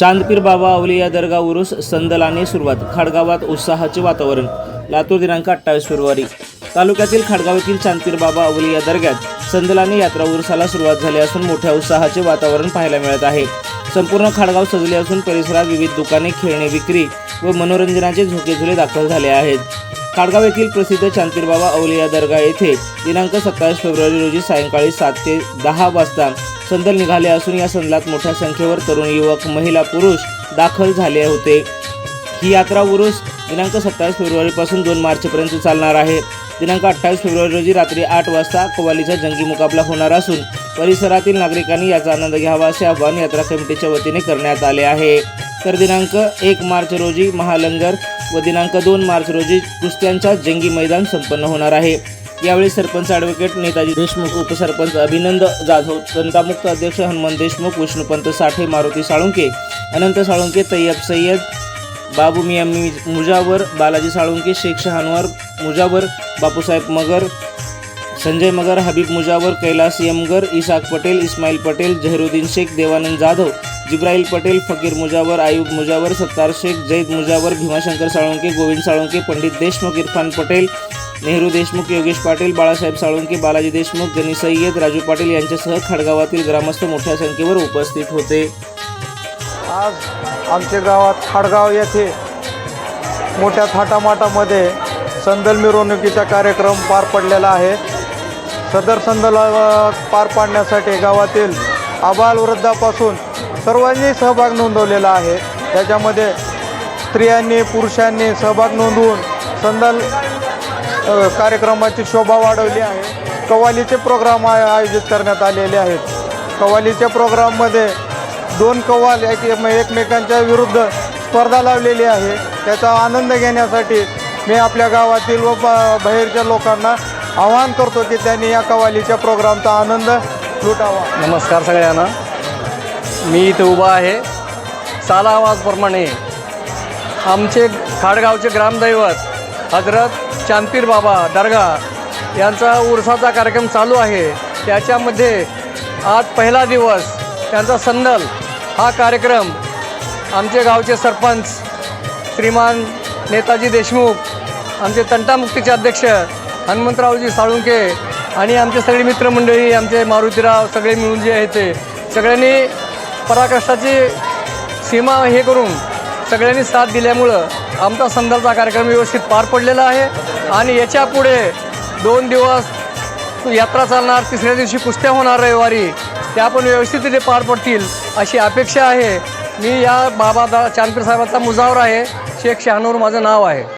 चांदपीर बाबा अवलिया दर्गा उरुस संदलाने सुरुवात. खाडगावात उत्साहाचे वातावरण. लातूर दिनांक अठ्ठावीस फेब्रुवारी. तालुक्यातील खाडगाव येथील चांदपीर बाबा अवलिया दर्ग्यात संदलाने यात्रा उरुसाला सुरुवात झाली असून मोठ्या उत्साहाचे वातावरण पाहायला मिळत आहे. संपूर्ण खाडगाव सजले असून परिसरात विविध दुकाने खेळणे विक्री व मनोरंजनाचे झोके झुले दाखल झाले आहेत. खाडगाव येथील प्रसिद्ध चांदपीर औलिया अवलिया दर्गा येथे दिनांक सत्तावीस फेब्रुवारी रोजी सायंकाळी सात ते दहा वाजता संदल निघाले असून या संदलात मोठ्या संख्येवर तरुण युवक महिला पुरुष दाखल झाले होते. ही यात्रा उरुस दिनांक सत्तावीस फेब्रुवारीपासून दोन मार्चपर्यंत चालणार आहे. दिनांक अठ्ठावीस फेब्रुवारी रोजी रात्री आठ वाजता कवालीचा जंगी मुकाबला होणार असून परिसरातील नागरिकांनी याचा आनंद घ्यावा असे आवाहन यात्रा कमिटीच्या वतीने करण्यात आले आहे. तर दिनांक एक मार्च रोजी महालंगर व दिनांक दोन मार्च रोजी कुस्त्यांच्या जंगी मैदान संपन्न होणार आहे. यावेळी सरपंच ॲडव्होकेट नेताजी देशमुख उपसरपंच अभिनंद जाधव संतामुक्त अध्यक्ष हनुमंत देशमुख विष्णुपंत साठे मारुती साळुंके अनंत साळुंके तय्यब सय्यद बाबू मिया मुजावर बालाजी साळुंके शेख शहानवर मुजावर बापूसाहेब मगर संजय मगर हबीब मुजावर कैलास यमगर इसाक पटेल इस्माईल पटेल झहरुद्दीन शेख देवानंद जाधव जिब्राईल पटेल फकीर मुजावर आयुब मुजावर सत्तार शेख जैद मुजावर भीमाशंकर साळुंके गोविंद साळुंके पंडित देशमुख इरफान पटेल नेहरू देशमुख योगेश पाटील बाळासाहेब साळुंके बालाजी देशमुख गणी सय्यद राजू पाटील यांच्यासह खडगावातील ग्रामस्थ मोठ्या संख्येवर उपस्थित होते. आज आमच्या गावात खाडगाव येथे मोठ्या थाटामाटामध्ये संदल मिरवणुकीचा कार्यक्रम पार पडलेला आहे. सदर संदला पार पाडण्यासाठी गावातील आबालवृद्धापासून सर्वांनी सहभाग नोंदवलेला आहे. त्याच्यामध्ये स्त्रियांनी पुरुषांनी सहभाग नोंदवून संदल कार्यक्रमाची शोभा वाढवली आहे. कव्वालीचे प्रोग्राम आय आयोजित करण्यात आलेले आहेत. कव्वालीच्या प्रोग्राममध्ये दोन कव्वाल एक एकमेकांच्या विरुद्ध स्पर्धा लावलेली आहे. त्याचा आनंद घेण्यासाठी मी आपल्या गावातील व बाहेरच्या लोकांना आवाहन करतो की त्यांनी या कवालीच्या प्रोग्रामचा आनंद लुटावा. नमस्कार सगळ्यांना. मी इथं उभा आहे. साला आवाजप्रमाणे आमचे खाडगावचे ग्रामदैवत हजरत चांदपीर बाबा दर्गा यांचा उरसाचा कार्यक्रम चालू आहे. त्याच्यामध्ये आज पहिला दिवस त्यांचा संदल हा कार्यक्रम आमचे गावचे सरपंच श्रीमान नेताजी देशमुख आमचे तंटामुक्तीचे अध्यक्ष हनुमंतरावजी साळुंके आणि आमचे सगळे मित्रमंडळी आमचे मारुतीराव सगळे मिळून जे आहेत ते सगळ्यांनी पराकष्टाची सीमा हे करून सगळ्यांनी साथ दिल्यामुळं आमचा संदर्भाचा कार्यक्रम व्यवस्थित पार पडलेला आहे. आणि याच्यापुढे दोन दिवस यात्रा चालणार तिसऱ्या दिवशी कुस्त्या होणार रविवारी त्या पण व्यवस्थितरित्या पार पडतील अशी अपेक्षा आहे. मी या बाबा दा चांदपीर साहेबाचा मुजावर आहे. शेख शहानूर माझं नाव आहे.